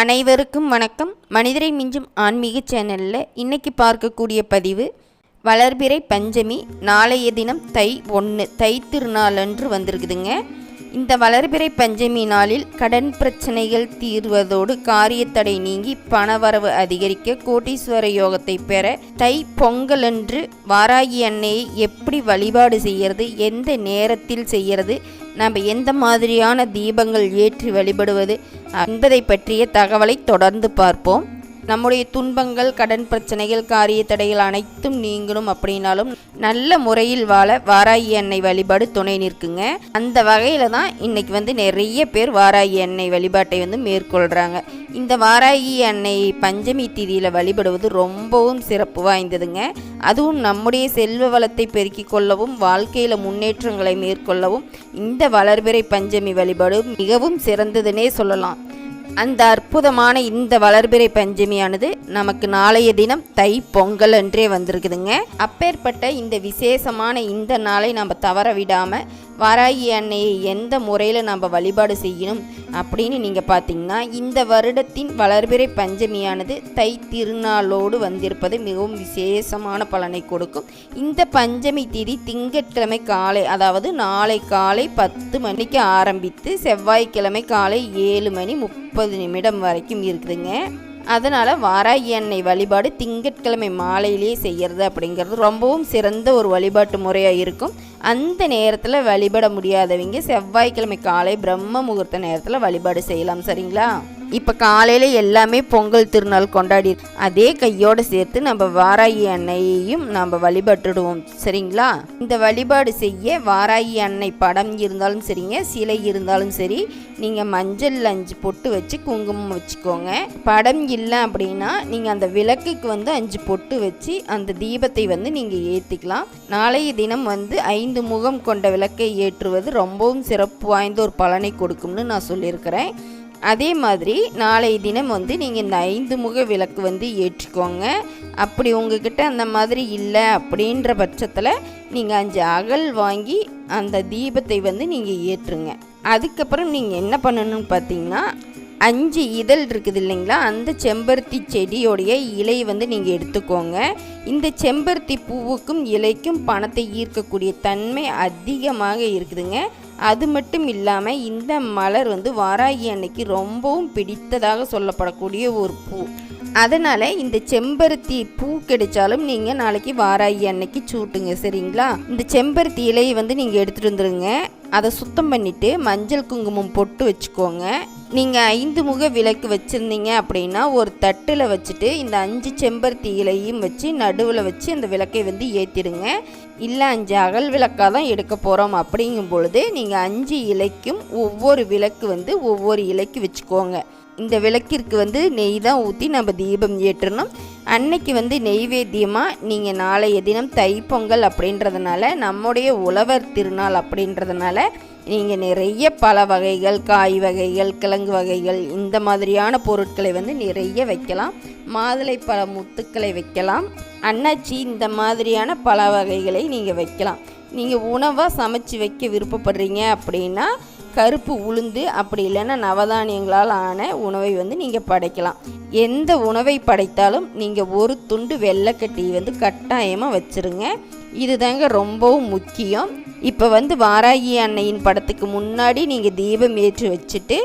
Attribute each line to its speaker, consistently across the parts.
Speaker 1: அனைவருக்கும் வணக்கம். மனிதரை மிஞ்சும் ஆன்மீக சேனலில் இன்றைக்கி பார்க்கக்கூடிய பதிவு வளர்பிறை பஞ்சமி. நாளைய தினம் தை ஒன்று தை திருநாளன்று வந்திருக்குதுங்க. இந்த வளர்பிறை பஞ்சமி நாளில் கடன் பிரச்சனைகள் தீர்வதோடு காரியத்தடை நீங்கி பணவரவு அதிகரிக்க கோட்டீஸ்வர யோகத்தை பெற தை பொங்கலன்று வாராகி அன்னையை எப்படி வழிபாடு செய்யறது எந்த நேரத்தில் செய்யறது நம்ம எந்த மாதிரியான தீபங்கள் ஏற்றி வழிபடுவது என்பதை பற்றிய தகவலை தொடர்ந்து பார்ப்போம். நம்முடைய துன்பங்கள் கடன் பிரச்சனைகள் காரிய தடைகள் அனைத்தும் நீங்கணும் அப்படின்னாலும் நல்ல முறையில் வாழ வாராகி எண்ணெய் வழிபாடு துணை நிற்குங்க. அந்த வகையில் தான் இன்றைக்கி வந்து நிறைய பேர் வாராகி எண்ணெய் வழிபாட்டை வந்து மேற்கொள்கிறாங்க இந்த வாராகி எண்ணெய் பஞ்சமி திதியில் வழிபடுவது ரொம்பவும் சிறப்பு வாய்ந்ததுங்க. அதுவும் நம்முடைய செல்வ வளத்தை பெருக்கிக் கொள்ளவும் வாழ்க்கையில் முன்னேற்றங்களை மேற்கொள்ளவும் இந்த வளர்பிறை பஞ்சமி வழிபாடு மிகவும் சிறந்ததுன்னே சொல்லலாம். அந்த அற்புதமான இந்த வளர்பிறை பஞ்சமியானது நமக்கு நாளைய தினம் தை பொங்கல் என்றே வந்திருக்குதுங்க. அப்பேற்பட்ட இந்த விசேஷமான இந்த நாளை நம்ம தவற விடாமல் வாராகி அன்னையை எந்த முறையில் நம்ம வழிபாடு செய்யணும் அப்படின்னு நீங்கள் பார்த்தீங்கன்னா இந்த வருடத்தின் வளர்பிறை பஞ்சமியானது தை திருநாளோடு வந்திருப்பது மிகவும் விசேஷமான பலனை கொடுக்கும். இந்த பஞ்சமி திதி திங்கட்கிழமை காலை அதாவது நாளை காலை பத்து மணிக்கு ஆரம்பித்து செவ்வாய்க்கிழமை காலை ஏழு மணி முப்பது நிமிடம் வரைக்கும் இருக்குதுங்க. அதனால் வாராகி எண்ணெய் வழிபாடு திங்கட்கிழமை மாலையிலேயே செய்கிறது அப்படிங்கிறது ரொம்பவும் சிறந்த ஒரு வழிபாட்டு முறையாக இருக்கும். அந்த நேரத்தில் வழிபட முடியாதவங்க செவ்வாய்க்கிழமை காலை பிரம்ம முகூர்த்த நேரத்தில் வழிபாடு செய்யலாம் சரிங்களா? இப்போ காலையில் எல்லாமே பொங்கல் திருநாள் கொண்டாடி அதே கையோடு சேர்த்து நம்ம வாராயி அன்னையையும் நம்ம வழிபட்டுடுவோம். சரிங்களா? இந்த வழிபாடு செய்ய வாராயி அன்னை படம் இருந்தாலும் சரிங்க சிலை இருந்தாலும் சரி நீங்கள் மஞ்சள் அஞ்சு பொட்டு வச்சு குங்குமம் வச்சுக்கோங்க. படம் இல்லை அப்படின்னா நீங்கள் அந்த விளக்குக்கு வந்து அஞ்சு பொட்டு வச்சு அந்த தீபத்தை வந்து நீங்கள் ஏற்றிக்கலாம் நாளைய தினம் வந்து ஐந்து முகம் கொண்ட விளக்கை ஏற்றுவது ரொம்பவும் சிறப்பு வாய்ந்த ஒரு பலனை கொடுக்கும்னு நான் சொல்லியிருக்கிறேன். அதே மாதிரி நாளைய தினம் வந்து நீங்கள் இந்த ஐந்து முக விளக்கு வந்து ஏற்றிக்கோங்க. அப்படி உங்ககிட்ட அந்த மாதிரி இல்லை அப்படின்ற பட்சத்தில் நீங்கள் அஞ்சு அகல் வாங்கி அந்த தீபத்தை வந்து நீங்கள் ஏற்றுங்க. அதுக்கப்புறம் நீங்கள் என்ன பண்ணணும்னு பார்த்தீங்கன்னா அஞ்சு இதழ் இருக்குது இல்லைங்களா? அந்த செம்பருத்தி செடியோடைய இலை வந்து நீங்கள் எடுத்துக்கோங்க. இந்த செம்பருத்தி பூவுக்கும் இலைக்கும் பணத்தை ஈர்க்கக்கூடிய தன்மை அதிகமாக இருக்குதுங்க. அது மட்டும் இல்லாமல் இந்த மலர் வந்து வாராகி அன்னைக்கு ரொம்பவும் பிடித்ததாக சொல்லப்படக்கூடிய ஒரு பூ. அதனால் இந்த செம்பருத்தி பூ கிடைச்சாலும் நீங்கள் நாளைக்கு வாராகி அன்னைக்கு சூட்டுங்க சரிங்களா? இந்த செம்பருத்தி இலையை வந்து நீங்கள் எடுத்துகிட்டு வந்துடுங்க அதை சுத்தம் பண்ணிவிட்டு மஞ்சள் குங்குமம் பொட்டு வச்சுக்கோங்க. நீங்கள் ஐந்து முக விளக்கு வச்சுருந்தீங்க அப்படின்னா ஒரு தட்டில் வச்சுட்டு இந்த அஞ்சு செம்பருத்தி இலையும் வச்சு நடுவில் வச்சு அந்த விளக்கை வந்து ஏற்றிடுங்க இல்லை அஞ்சு அகல் விளக்காக தான் எடுக்க போகிறோம் அப்படிங்கும் பொழுது நீங்கள் அஞ்சு இலைக்கும் ஒவ்வொரு விளக்கு வந்து ஒவ்வொரு இலைக்கு வச்சுக்கோங்க. இந்த விளக்கிற்கு வந்து நெய் தான் ஊற்றி நம்ம தீபம் ஏற்றணும். அன்னைக்கு வந்து நெய்வேத்தியமாக நீங்கள் நாளைய தினம் தைப்பொங்கல் அப்படின்றதுனால நம்முடைய உழவர் திருநாள் அப்படின்றதுனால நீங்கள் நிறைய பல வகைகள் காய் வகைகள் கிழங்கு வகைகள் இந்த மாதிரியான பொருட்களை வந்து நிறைய வைக்கலாம். மாதுளை பழ முத்துக்களை வைக்கலாம். அன்னாச்சி இந்த மாதிரியான பல வகைகளை நீங்கள் வைக்கலாம். நீங்கள் உணவாக சமைச்சு வைக்க விருப்பப்படுறீங்க அப்படின்னா கருப்பு உளுந்து அப்படி இல்லைன்னா நவதானியங்களால் ஆன உணவை வந்து நீங்கள் படைக்கலாம். எந்த உணவை படைத்தாலும் நீங்கள் ஒரு துண்டு வெள்ளைக்கட்டி வந்து கட்டாயமாக வச்சுருங்க. இதுதாங்க ரொம்பவும் முக்கியம். இப்போ வந்து வாராகி அன்னையின் படத்துக்கு முன்னாடி நீங்கள் தீபம் ஏற்றி வச்சுட்டு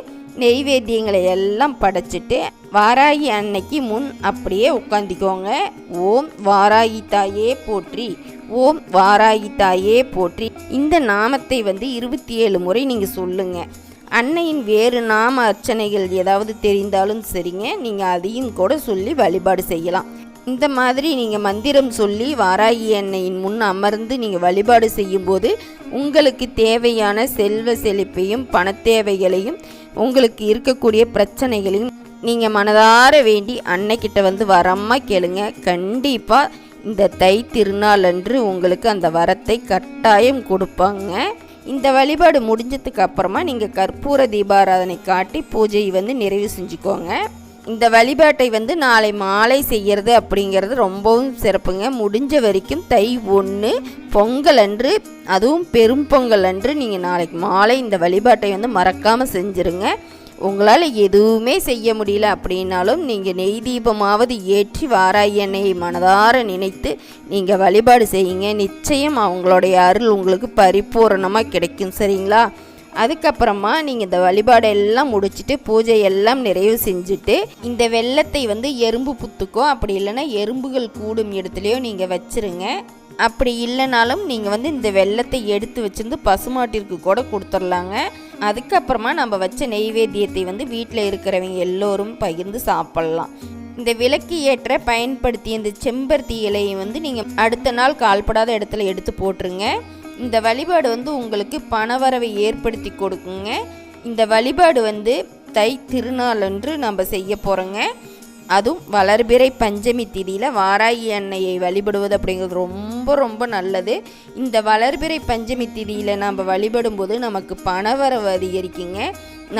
Speaker 1: நெய்வேத்தியங்களை எல்லாம் படைச்சிட்டு வாராகி அன்னைக்கு முன் அப்படியே உட்காந்திக்கோங்க ஓம் வாராகி தாயே போற்றி. ஓம் வாராகி தாயே போற்றி. இந்த நாமத்தை வந்து இருபத்தி ஏழு முறை நீங்கள் சொல்லுங்கள் அன்னையின் வேறு நாம அர்ச்சனைகள் ஏதாவது தெரிந்தாலும் சரிங்க. நீங்கள் அதையும் கூட சொல்லி வழிபாடு செய்யலாம். இந்த மாதிரி நீங்கள் மந்திரம் சொல்லி வாராகி அன்னையின் முன் அமர்ந்து நீங்கள் வழிபாடு செய்யும்போது உங்களுக்கு தேவையான செல்வ செழிப்பையும் பணத்தேவைகளையும் உங்களுக்கு இருக்கக்கூடிய பிரச்சனைகளையும் நீங்கள் மனதார வேண்டி அன்னைக்கிட்ட வந்து வரமாக கேளுங்க. கண்டிப்பாக இந்த தை திருநாள் அன்று உங்களுக்கு அந்த வரத்தை கட்டாயம் கொடுப்பாங்க. இந்த வழிபாடு முடிஞ்சதுக்கு அப்புறமா நீங்கள் கற்பூர தீபாராதனை காட்டி பூஜையை வந்து நிறைவு செஞ்சுக்கோங்க. இந்த வழிபாட்டை வந்து நாளை மாலை செய்கிறது அப்படிங்கிறது ரொம்பவும் சிறப்புங்க. முடிஞ்ச வரைக்கும் தை ஒன்று பொங்கல் அன்று அதுவும் பெரும் பொங்கல் அன்று நீங்கள் நாளைக்கு மாலை இந்த வழிபாட்டை வந்து மறக்காமல் செஞ்சுருங்க. உங்களால் எதுவுமே செய்ய முடியல அப்படின்னாலும் நீங்கள் நெய் தீபமாவது ஏற்றி வாராய் எண்ணெயை மனதார நினைத்து நீங்கள் வழிபாடு செய்யுங்க. நிச்சயம் அவங்களுடைய அருள் உங்களுக்கு பரிபூரணமாக கிடைக்கும் சரிங்களா? அதுக்கப்புறமா நீங்கள் இந்த வழிபாடு எல்லாம் முடிச்சுட்டு பூஜை எல்லாம் நிறைவு செஞ்சுட்டு இந்த வெள்ளத்தை வந்து எறும்பு புத்துக்கோ அப்படி இல்லைன்னா எறும்புகள் கூடும் இடத்துலையோ நீங்கள் வச்சுருங்க. அப்படி இல்லைனாலும் நீங்கள் வந்து இந்த வெள்ளத்தை எடுத்து வச்சுருந்து பசுமாட்டிற்கு கூட கொடுத்துர்லாங்க. அதுக்கப்புறமா நம்ம வச்ச நெய்வேத்தியத்தை வந்து வீட்டில் இருக்கிறவங்க எல்லோரும் பகிர்ந்து சாப்பிட்லாம். இந்த விளக்கு ஏற்ற பயன்படுத்திய இந்த செம்பருத்தி இலையை வந்து நீங்கள் அடுத்த நாள் கால்படாத இடத்துல எடுத்து போட்டுருங்க. இந்த வழிபாடு வந்து உங்களுக்கு பணவரவை ஏற்படுத்தி கொடுக்குங்க. இந்த வழிபாடு வந்து தை திருநாள் அன்று நம்ம செய்ய போகிறோங்க அதுவும் வளர்பிறை பஞ்சமி திதியில் வாராகி அன்னையை வழிபடுவது அப்படிங்கிறது ரொம்ப ரொம்ப நல்லது. இந்த வளர்பிறை பஞ்சமி திதியில் நம்ம வழிபடும்போது நமக்கு பணவரவு அதிகரிக்குங்க.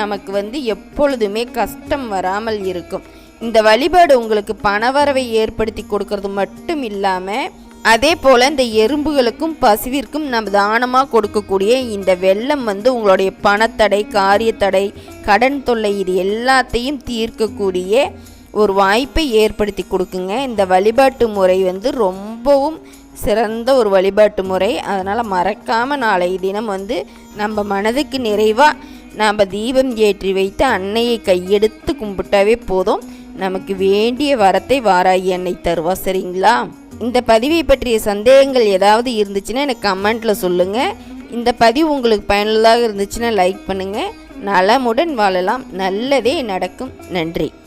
Speaker 1: நமக்கு வந்து எப்பொழுதுமே கஷ்டம் வராமல் இருக்கும். இந்த வழிபாடு உங்களுக்கு பணவரவை ஏற்படுத்தி கொடுக்கறது மட்டும் இல்லாமல் அதே போல் இந்த எறும்புகளுக்கும் பசுவிற்கும் நம்ம தானமாக கொடுக்கக்கூடிய இந்த வெள்ளம் வந்து உங்களுடைய பணத்தடை காரியத்தடை கடன் தொல்லை இது எல்லாத்தையும் தீர்க்கக்கூடிய ஒரு வாய்ப்பை ஏற்படுத்தி கொடுக்குங்க. இந்த வழிபாட்டு முறை வந்து ரொம்பவும் சிறந்த ஒரு வழிபாட்டு முறை. அதனால் மறக்காமல் நாளை தினம் வந்து நம்ம மனதுக்கு நிறைவாக நாம் தீபம் ஏற்றி வைத்து அன்னையை கையெடுத்து கும்பிட்டாவே போதும். நமக்கு வேண்டிய வரத்தை வாராகி அன்னை தருவா சரிங்களா? இந்த பதிவை பற்றிய சந்தேகங்கள் ஏதாவது இருந்துச்சுன்னா எனக்கு கமெண்ட்டில் சொல்லுங்கள் இந்த பதிவு உங்களுக்கு பயனுள்ளதாக இருந்துச்சுன்னா லைக் பண்ணுங்கள் நலமுடன் வாழலாம். நல்லதே நடக்கும். நன்றி.